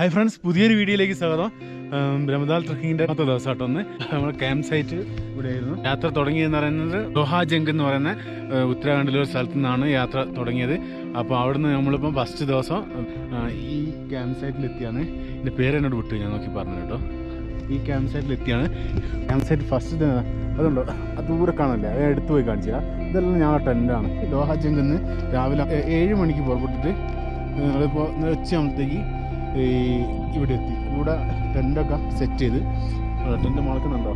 Hi friends പുതിയൊരു വീഡിയോയിലേക്ക് സ്വാഗതം. ബ്രഹ്മദാൽ ട്രക്കിങ്ങിന്റെ പത്ത് ദിവസം കേട്ടോ ഒന്ന് നമ്മുടെ ക്യാമ്പ് സൈറ്റ് ഇവിടെയായിരുന്നു യാത്ര തുടങ്ങിയെന്ന് പറയുന്നത് ദോഹ ജംഗ് എന്ന് പറയുന്ന ഉത്തരാഖണ്ഡിലെ ഒരു സ്ഥലത്തു നിന്നാണ് യാത്ര തുടങ്ങിയത്. അപ്പോൾ അവിടുന്ന് നമ്മളിപ്പോൾ ഫസ്റ്റ് ദിവസം ഈ ക്യാമ്പ് സൈറ്റിലെത്തിയാണ് എന്റെ പേര് എന്നോട് വിട്ടു ഞാൻ നോക്കി പറഞ്ഞു കേട്ടോ. ഈ ക്യാമ്പ് സൈറ്റിലെത്തിയാണ് ക്യാമ്പ് സൈറ്റ് ഫസ്റ്റ് അതുണ്ടോ? അത് ദൂരെ കാണില്ലേ അത് എടുത്തു പോയി കാണിച്ചില്ല ഇതെല്ലാം ഞാൻ ടെന്റാണ് ദോഹ ജംഗിൽ നിന്ന് രാവിലെ ഏഴ് മണിക്ക് പുറപ്പെട്ടിട്ട് ഞങ്ങളിപ്പോൾ ഉച്ചയാകുമ്പോഴത്തേക്ക് ഈ ഇവിടെ എത്തി. ഇവിടെ ടെന്റൊക്കെ സെറ്റ് ചെയ്ത്. ടെന്റ് മുളക്കുന്നുണ്ടോ?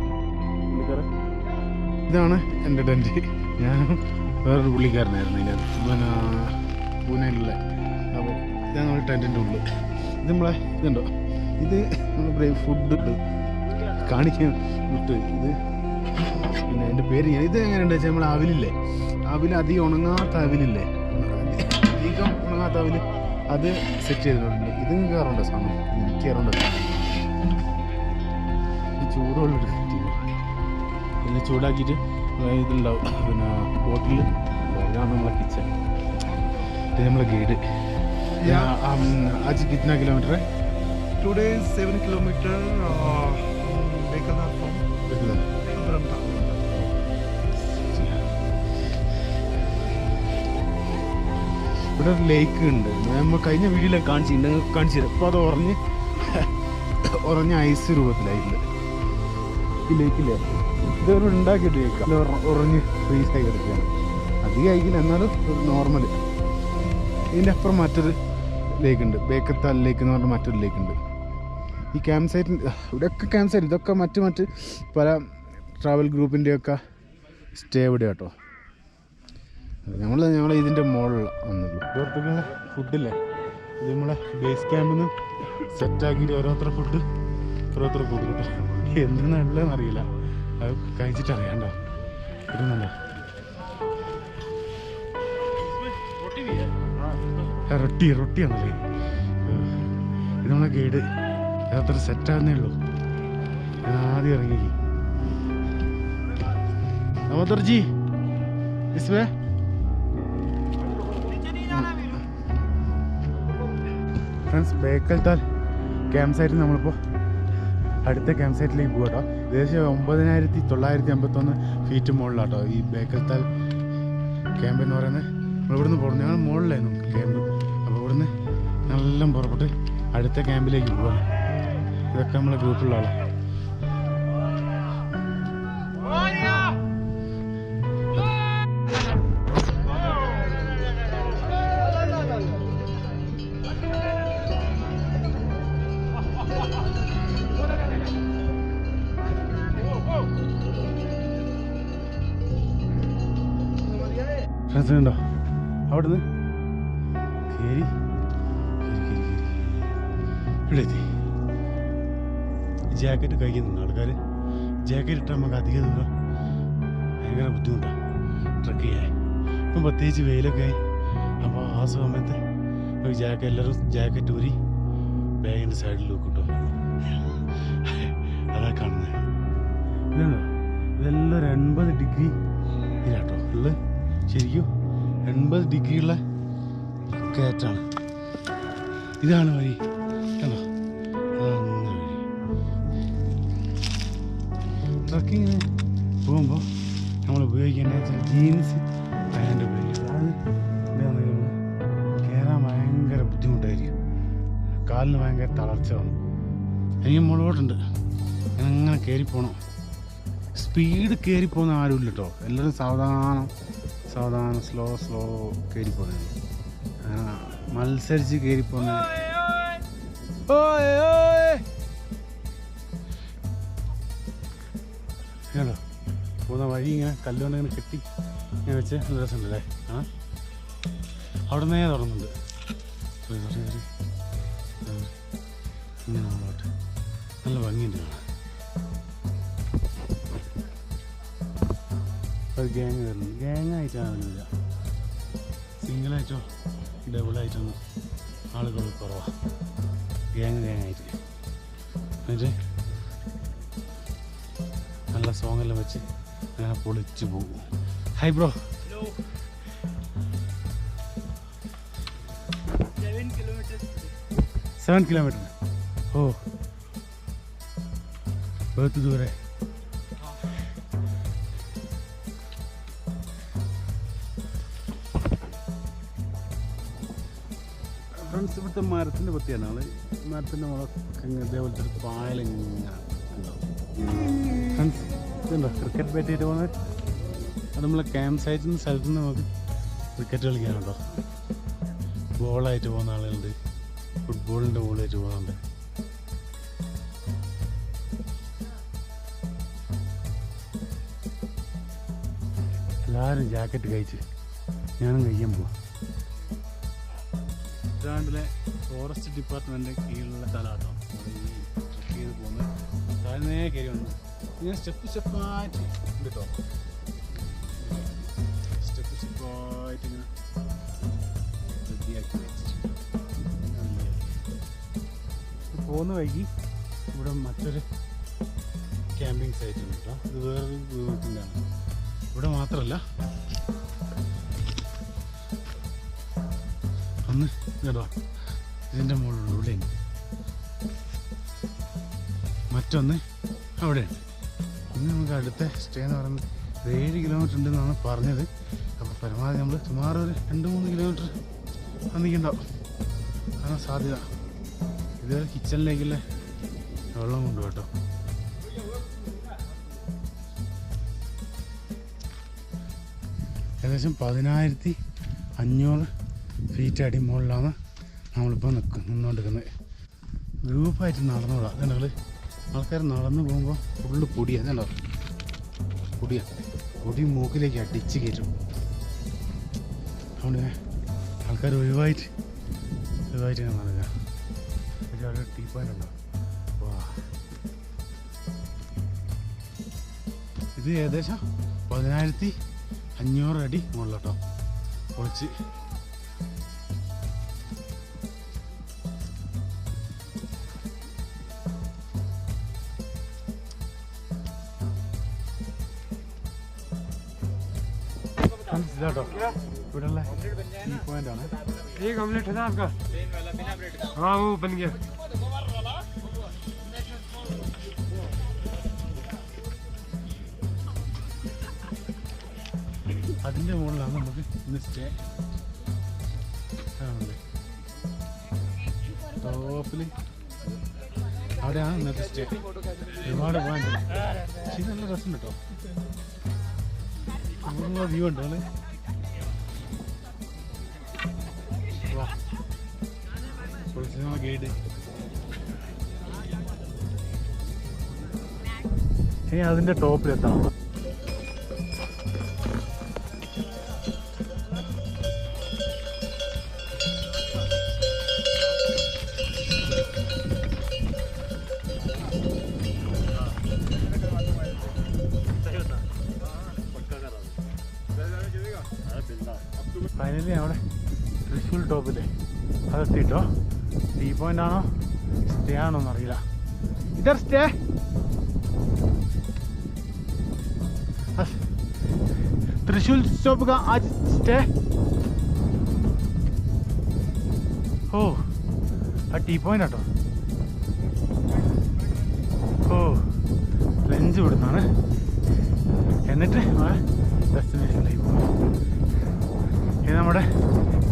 പുള്ളിക്കാരൻ? ഇതാണ് എന്റെ ടെന്റ് ഞാൻ വേറൊരു പുള്ളിക്കാരനായിരുന്നു ഇതിന്റെ പിന്നെ പൂനെയിലുള്ള അപ്പോൾ നമ്മുടെ ടെന്റിന്റെ ഉള്ളിൽ. ഇത് നമ്മളെ ഇതുണ്ടോ? ഇത് നമ്മൾ ബ്രേക്ക് ഫുഡ് കാണിക്കാൻ വിട്ട് ഇത്. പിന്നെ എന്റെ പേര് ഞാൻ ഇത് എങ്ങനെയുണ്ട് വെച്ചാൽ നമ്മൾ അവിലില്ലേ? അവിൽ അധികം ഉണങ്ങാത്ത അവിലില്ലേ? അധികം ഉണങ്ങാത്ത അവിൽ അത് സെറ്റ് ചെയ്തിട്ടുണ്ട്. ഇതും കയറുണ്ട് സാധനം. എനിക്ക് കയറുണ്ട് ഈ ചൂടുവെള്ളം സെറ്റ് ചെയ്യും. പിന്നെ ചൂടാക്കിയിട്ട് ഇതുണ്ടാവും. പിന്നെ ബോട്ടിൽ ഇതാണ് നമ്മളെ കിച്ചൺ ഇത് നമ്മളെ ഗൈഡ് ആജ് കിട്ടുന്ന കിലോമീറ്റർ ടുഡേ സെവൻ കിലോമീറ്റർ ബേക്കർ ഫ്രോം ഇവിടെ ഒരു ലേക്ക് ഉണ്ട്. നമ്മൾ കഴിഞ്ഞ വീഡിയോയിലൊക്കെ കാണിച്ചിട്ടുണ്ട് നിങ്ങൾക്ക് കാണിച്ചു തരാം അപ്പോൾ അത് ഉറഞ്ഞ് ഉറഞ്ഞ ഐസ് രൂപത്തിലായിട്ടുണ്ട്. ഈ ലേക്കില്ലേ ഇതൊരു ഉണ്ടാക്കിയിട്ട് ലേക്ക് ഉറഞ്ഞ് ഫ്രീസ് ആയി കിടക്കുകയാണ്. അധികം ആയിക്കില്ല. എന്നാലും ഒരു നോർമൽ ഇതിന്റെ അപ്പുറം മറ്റൊരു ലേക്ക് ഉണ്ട്. ബേക്കത്താൽ ലേക്ക് എന്ന് പറഞ്ഞ മറ്റൊരു ലേക്ക് ഉണ്ട്. ഈ ക്യാമ്പ് സൈറ്റ് ഇവിടെയൊക്കെ ക്യാമ്പ് സൈറ്റ് ഇതൊക്കെ മറ്റ് മറ്റ് പല ട്രാവൽ ഗ്രൂപ്പിന്റെയൊക്കെ സ്റ്റേ ഇവിടെ കേട്ടോ ഞങ്ങൾ ഞങ്ങൾ ഇതിന്റെ മുകളിൽ വന്നുള്ളൂ ഫുഡില്ലേ? ഇത് നമ്മളെ ബേസ് ക്യാമ്പിൽ നിന്ന് സെറ്റാക്കിയിട്ട് ഓരോരുത്തർ ഫുഡ് ഓരോരുത്തർ കൊടുക്കട്ടെ എന്തെന്നുള്ളതെന്ന് അറിയില്ല. അത് കഴിച്ചിട്ട് അറിയാണ്ടോ? ഇരുന്നല്ലോ റൊട്ടി റൊട്ടിയാണല്ലേ? ഇത് നമ്മളെ ഗൈഡ്. ഓരോരുത്തർ സെറ്റാകുന്നേ ഉള്ളൂ. ഞാൻ ആദ്യം ഇറങ്ങി നവോദർജി ഇസ് ഫ്രണ്ട്സ് ബേക്കൽത്താൽ ക്യാമ്പ് സൈറ്റിൽ നമ്മളിപ്പോൾ അടുത്ത ക്യാമ്പ് സൈറ്റിലേക്ക് പോകാം കേട്ടോ ഏകദേശം ഒമ്പതിനായിരത്തി തൊള്ളായിരത്തി അമ്പത്തൊന്ന് ഫീറ്റ് മുകളിലാട്ടോ ഈ ബേക്കൽത്താൽ ക്യാമ്പ് എന്ന് പറയുന്നത്. നമ്മളിവിടുന്ന് പോകണം ഞങ്ങൾ മുകളിലായിരുന്നു ക്യാമ്പ് അപ്പോൾ ഇവിടുന്ന് നല്ല പുറപ്പെട്ട് അടുത്ത ക്യാമ്പിലേക്ക് പോകാം ഇതൊക്കെ നമ്മളെ ഗ്രൂപ്പിലുള്ള ആളാണ് അവിടുന്ന്? കയറി ഇവിടെ എത്തി. ജാക്കറ്റ് കഴിക്കുന്നുണ്ട് ആൾക്കാർ ജാക്കറ്റ് ഇട്ടാൽ നമുക്ക് അധിക ദൂരം ഭയങ്കര ബുദ്ധിമുട്ടാണ് ട്രക്ക് ചെയ്യാൻ. ഇപ്പം പ്രത്യേകിച്ച് വെയിലൊക്കെ ആയി. അപ്പോൾ ആ സമയത്ത് ജാക്കറ്റ് എല്ലാവരും ജാക്കറ്റ് ഊരി ബാഗിന്റെ സൈഡിൽ വെക്കൂട്ടോ. അതാ കാണുന്നത് ഇതുണ്ടോ ഇതെല്ലാം ഒരു എൺപത് ഡിഗ്രി ഇതിലാട്ടോ. ഉള്ളത് ശരിക്കും എൺപത് ഡിഗ്രിയുള്ള കയറ്റാണ് ഇതാണ് വഴി. ട്രക്കിങ്ങിന് പോകുമ്പോൾ നമ്മൾ ഉപയോഗിക്കേണ്ട ജീൻസ് പാന്റ് ഉപയോഗിക്കുക അത് എന്താണെന്ന് കയറാൻ ഭയങ്കര ബുദ്ധിമുട്ടായിരിക്കും. കാലിന് ഭയങ്കര തളർച്ച വന്നു എനിക്ക് മുളകോട്ടുണ്ട്. ഞാൻ അങ്ങനെ കയറി പോകണം സ്പീഡ് കയറി പോകുന്ന ആരുമില്ല കേട്ടോ. എല്ലാവരും സാവധാനം സാവധാനം സ്ലോ സ്ലോ കയറി പോകുന്നത് മത്സരിച്ച് കയറി പോകുന്ന കേട്ടോ പോകുന്ന വഴി ഇങ്ങനെ കല്ലുകൊണ്ട് ഇങ്ങനെ കെട്ടി ഇങ്ങനെ വെച്ച് നല്ല രസമുണ്ടല്ലേ? ആ? അവിടെ നിന്നേ തുടങ്ങുന്നുണ്ട് നല്ല ഭംഗിയുണ്ട് കാണാൻ. ഒരു ഗ്യാങ് വരുന്നു ഗ്യാങ് ആയിട്ടാണ് സിംഗിളായിട്ടോ ഡബിളായിട്ടൊന്നും ആളുകൾ കുറവാണ് ഗ്യാങ് ഗ്യാങ് ആയിട്ട്. എന്നിട്ട് നല്ല സോങ് എല്ലാം വെച്ച് അങ്ങനെ പൊളിച്ചു പോകും. Hi bro. സെവൻ കിലോമീറ്റർ ഓ. ബഹുത്ത് ദൂരെ. ഫ്രണ്ട്സ് ഇവിടുത്തെ മരത്തിന്റെ പറ്റിയാണ് നമ്മൾ മരത്തിന്റെ മുളക്കെ ഇതേപോലത്തെ ഒരു പായലിങ്ങനെ ഇതുണ്ടോ? ക്രിക്കറ്റ് ബാറ്റ് ചെയ്തിട്ട് പോകുന്നത് അത് നമ്മളെ ക്യാമ്പ് സൈറ്റിൽ നിന്ന് സ്ഥലത്ത് നിന്ന് നമുക്ക് ക്രിക്കറ്റ് കളിക്കാനുണ്ടോ? ബോളായിട്ട് പോകുന്ന ആളുകളുണ്ട്. ഫുട്ബോളിന്റെ ബോളായിട്ട് പോകുന്നുണ്ട്. എല്ലാവരും ജാക്കറ്റ് കഴിച്ച് ഞാനും കഴിയാൻ പോവാം. ഉത്തരാഖണ്ഡിലെ ഫോറസ്റ്റ് ഡിപ്പാർട്ട്മെന്റിന്റെ കീഴിലുള്ള സ്ഥലമാട്ടോ ഈ ട്രക്ക് ചെയ്ത് പോകുന്നത്. താഴ്ന്നേ കയറി വന്നു. ഇങ്ങനെ സ്റ്റെപ്പ് സ്റ്റെപ്പായിട്ട് കേട്ടോ സ്റ്റെപ്പ് സ്റ്റെപ്പായിട്ട് ഇങ്ങനെ റെഡിയാക്കി പോകുന്ന വഴിക്ക് ഇവിടെ മറ്റൊരു ക്യാമ്പിംഗ് സൈറ്റ് ഉണ്ട് കേട്ടോ ഇത് വേറൊരു ഇവിടെ മാത്രമല്ല ഒന്ന് കേട്ടോ. ഇതിന്റെ മുകളിലുള്ള ഇവിടെയുണ്ട് മറ്റൊന്ന് അവിടെയുണ്ട്. ഇന്ന് നമുക്ക് അടുത്ത സ്റ്റേ എന്ന് പറയുന്നത് ഒരു ഏഴ് കിലോമീറ്റർ ഉണ്ടെന്നാണ് പറഞ്ഞത്. അപ്പോൾ പരമാവധി നമ്മൾ സുമാർ ഒരു രണ്ട് മൂന്ന് കിലോമീറ്റർ വന്നിട്ടുണ്ടാവും അതാണ് സാധ്യത. ഇത് കിച്ചണിലേക്കുള്ള വെള്ളം കൊണ്ട് കേട്ടോ. ഏകദേശം പതിനായിരത്തി അഞ്ഞൂറ് ഫീറ്റ് അടി മുകളിലാണ് നമ്മളിപ്പോൾ നിൽക്കും നിന്നുകൊണ്ടിരിക്കുന്നത് ഗ്രൂപ്പായിട്ട് നടന്നോളാം അതുകൊണ്ട് ആൾക്കാർ നടന്നു പോകുമ്പോൾ ഫുള്ള് പൊടിയാ. അതുണ്ടോ പൊടിയാ. പൊടി മൂക്കിലേക്ക് അടിച്ച് കയറ്റും. അതുകൊണ്ട് ആൾക്കാർ ഒഴിവായിട്ട് ഒഴിവായിട്ട് ഞാൻ നടക്കുക. പക്ഷേ അവിടെ ടീ വാ. ഇത് ഏകദേശം പതിനായിരത്തി അഞ്ഞൂറ് അടി മുകളിലോട്ടോ. കുറച്ച് ഇതാട്ടോ ഇവിടെയുള്ള ടീ പോയിന്റ് ആണ് एक ऑमलेट है ना आपका हाँ वो बन गया അതിൻ്റെ മുകളിലാണ് നമുക്ക് ഇന്ന് സ്റ്റേ ടോപ്പിൽ അവിടെയാണ് ഇന്നത്തെ സ്റ്റേ ഒരുപാട് പോകാനുണ്ട് പക്ഷേ ഇത് നല്ല രസമുണ്ട് കേട്ടോ നല്ല വ്യൂ ഇനി അതിന്റെ ടോപ്പിലെത്തണം അതെത്തിട്ടോ ടീ പോയിന്റ് ആണോ? സ്റ്റേ ആണോ എന്നറിയില്ല ഇതർ സ്റ്റേ തൃശ്ശൂർ സ്റ്റോപ്പ് സ്റ്റേ ഓ. ആ ടീ പോയിന്റ് ആട്ടോ. ഓ. ലഞ്ച് ഇവിടുന്നാണ്. എന്നിട്ട് ഡെസ്റ്റിനേഷനിലേക്ക് പോകും. ഇത് നമ്മുടെ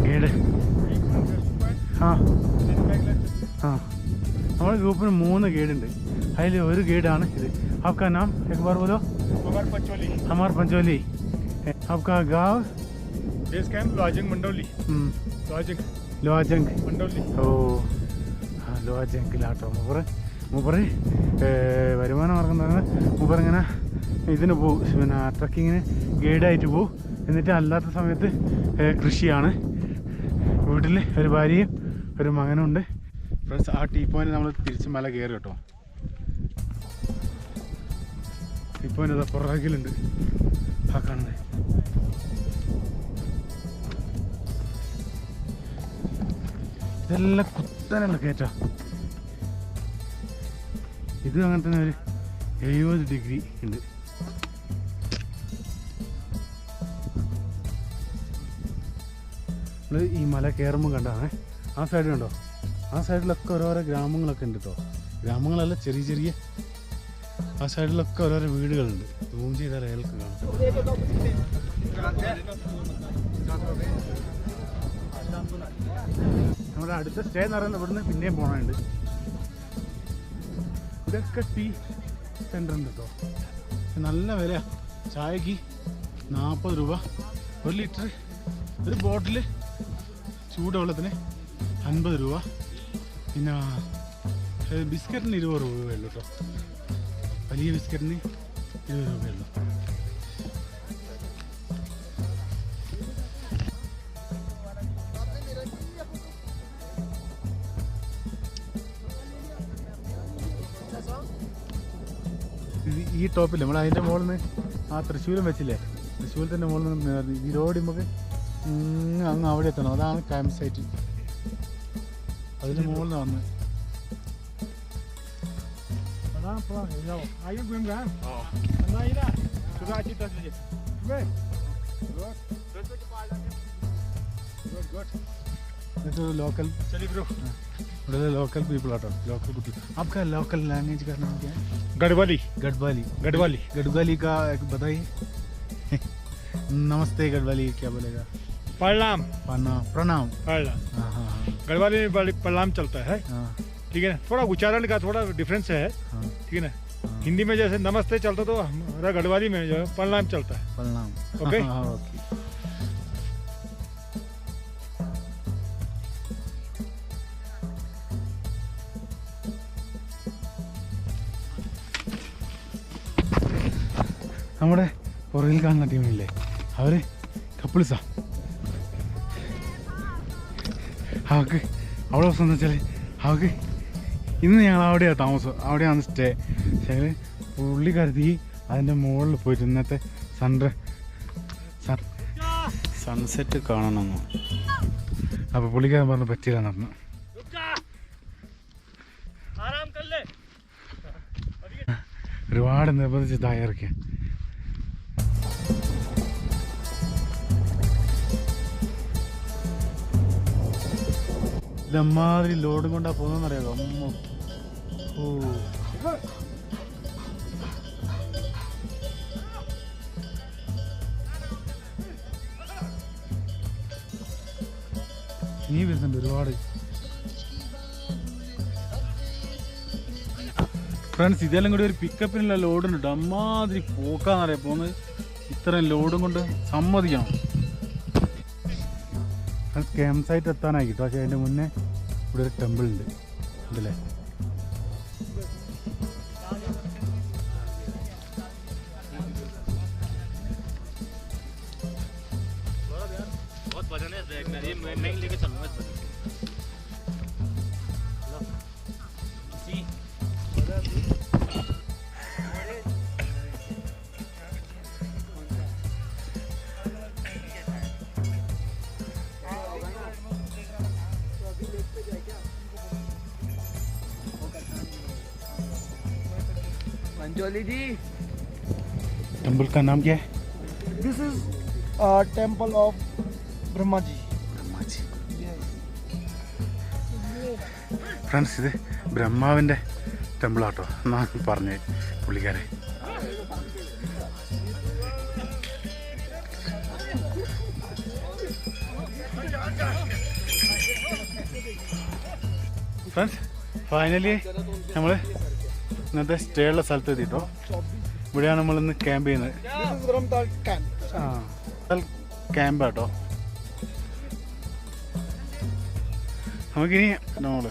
ഗൈഡ്. ആ ആ നമ്മുടെ ഗ്രൂപ്പിന് മൂന്ന് ഗൈഡ് ഉണ്ട് അതിൽ ഒരു ഗൈഡാണ് ഇത് आपका नाम एक बार बोलो हमारे पंचोली हमार पंचोली आपका गांव base camp Lohajung Mandoli hmm, Lohajung Lohajung Mandoli ഓ ആ ലോജങ്കിലാട്ടോ മൂപ്പറ് മൂപ്പറ് ഏ, വരുമാന മാർഗം എന്ന് പറയുന്നത് മൂപ്പർ ഇങ്ങനെ ഇതിന് പോവും പിന്നെ ട്രക്കിങ്ങിന് ഗൈഡായിട്ട് പോവും എന്നിട്ട് അല്ലാത്ത സമയത്ത് ഏ, കൃഷിയാണ് വീട്ടിൽ ഒരു ഭാര്യയും ഒരു മകനുണ്ട്. ഫ്രണ്ട്സ് ആ ടീ പോയിന്റ് നമ്മൾ തിരിച്ച് മല കയറി കേട്ടോ. ടീ പോയിന്റ് അതാ പുറകിലുണ്ട്. ആ കാണുന്നത് ഇതെല്ലാം കുത്തനുള്ള കയറ്റ. ഇത് അങ്ങനെ തന്നെ ഒരു എഴുപത് ഡിഗ്രി ഉണ്ട്. നമ്മൾ ഈ മല കയറുമ്പോൾ കണ്ടാണ് ആ സൈഡ് കണ്ടോ? ആ സൈഡിലൊക്കെ ഓരോരോ ഗ്രാമങ്ങളൊക്കെ ഉണ്ട് കേട്ടോ ഗ്രാമങ്ങളല്ല ചെറിയ ചെറിയ ആ സൈഡിലൊക്കെ ഓരോരോ വീടുകളുണ്ട്. റൂം ചെയ്താൽ അയാൾക്ക് കാണാം നമ്മുടെ അടുത്ത സ്റ്റേ എന്ന് പറയുന്നത് ഇവിടുന്ന് പിന്നെയും പോകാനുണ്ട് ഇതൊക്കെ ടീ സെന്റർ ഉണ്ട് കേട്ടോ നല്ല വില ചായക്ക് നാൽപ്പത് രൂപ. ഒരു ലിറ്റർ ഒരു ബോട്ടിൽ ചൂടുവെള്ളത്തിന് അൻപത് രൂപ. പിന്നെ ബിസ്ക്കറ്റിന് ഇരുപത് രൂപയേ ഉള്ളൂ കേട്ടോ വലിയ ബിസ്ക്കറ്റിന് ഇരുപത് രൂപയേ ഉള്ളൂ. ഈ ടോപ്പിൽ നമ്മൾ അതിന്റെ മുകളിൽ നിന്ന് ആ തൃശ്ശൂരം വെച്ചില്ലേ? തൃശ്ശൂരത്തിന്റെ മുകളിൽ നിന്ന് ഈ റോഡ് നമുക്ക് അങ്ങ് അവിടെ എത്തണം. അതാണ് ക്യാമ്പ് സൈറ്റ്. അതിൻ്റെ മുകളിൽ നിന്ന് വന്ന് Aí o Grêmio ganha. Anda aí, né? Tu vai aqui, tá aqui. Vem. Good. Good, good. ഇതൊക്കെ ലോക്കൽ चलिए ब्रो ഇവിടെ ലോക്കൽ പീപ്പിൾ ആട്ടോ ലോക്കൽ കുട്ടി आपका लोकल लैंग्वेज का नाम क्या है गढ़वाली गढ़वाली गढ़वाली गढ़वाली का एक बताइए नमस्ते गढ़वाली क्या बोलेगा प्रणाम प्रणाम प्रणाम प्रणाम हाँ हाँ हाँ गढ़वाली में बड़ी प्रणाम चलता है हाँ ठीक है ना थोड़ा उच्चारण का थोड़ा डिफरेंस है हाँ ठीक है ना हाँ। हिंदी में जैसे नमस्ते चलता तो हमारा गढ़वाली में जो है प्रणाम चलता है प्रणाम Okay. हाँ ओके നമ്മുടെ പുറകിൽ കാണുന്ന ടീമില്ലേ അവര് കപ്പിൾസാ അവക്ക് അവിടെ ദിവസം എന്ന് വെച്ചാൽ അവക്ക് ഇന്ന് ഞങ്ങൾ അവിടെയാണ് താമസം. അവിടെയാണ് സ്റ്റേ പക്ഷേ പുള്ളി കരുതി അതിന്റെ മുകളിൽ പോയിട്ട് ഇന്നത്തെ സൺ സൺസെറ്റ് കാണണമെന്ന്. അപ്പോൾ പുള്ളിക്കാരൻ പറഞ്ഞു പറ്റിയില്ല നടന്നു ഒരുപാട് നിർബന്ധിച്ച് തായറിക്കാൻ ഇതമ്മാതിരി ലോഡും കൊണ്ടാ പോകുന്നറിയാമോ അമ്മ. ഓ. നീ വരുന്നുണ്ട് ഒരുപാട്. ഫ്രണ്ട്സ് ഇതെല്ലാം കൂടി ഒരു പിക്കപ്പിനുള്ള ലോഡുണ്ട് കേട്ടോ അമ്മാതിരി പോക്കാന്നറിയാം. പോന്ന് ഇത്രയും ലോഡും കൊണ്ട് സമ്മതിക്കണം. ക്യാമ്പ് സൈറ്റ് എത്താനായി കേട്ടോ പക്ഷേ അതിന്റെ മുന്നേ ഇവിടെ ഒരു ടെമ്പിൾ ഉണ്ട് ഉണ്ടല്ലേ See? ji, टेम्पल का नाम क्या है this is a temple of Brahma ji. Friends ഇത് ബ്രഹ്മാവിൻ്റെ ടെമ്പിളാട്ടോ എന്നാണ് പറഞ്ഞത് പുള്ളിക്കാരെ ഫ്രണ്ട്സ് ഫൈനലി നമ്മൾ ഇന്നത്തെ സ്റ്റേ ഉള്ള സ്ഥലത്ത് എത്തിട്ടോ? ഇവിടെയാണ് നമ്മൾ ഇന്ന് ക്യാമ്പ് ചെയ്യുന്നത്. ആ ക്യാമ്പ് കേട്ടോ നമുക്കിനി നോൾ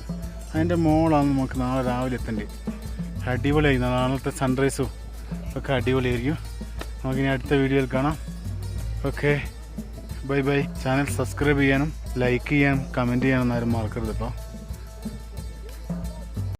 അതിന്റെ മോളാണ് നമുക്ക് നാളെ രാവിലെ എത്തേണ്ടത്. അടിപൊളിയായി നാളത്തെ സൺറൈസും ഒക്കെ അടിപൊളിയായിരിക്കും. നമുക്കിനി അടുത്ത വീഡിയോയിൽ കാണാം. Okay bye bye. Channel subscribe ചെയ്യാനും ലൈക്ക് ചെയ്യാനും കമന്റ് ചെയ്യാനും ആരും മറക്കരുത് കേട്ടോ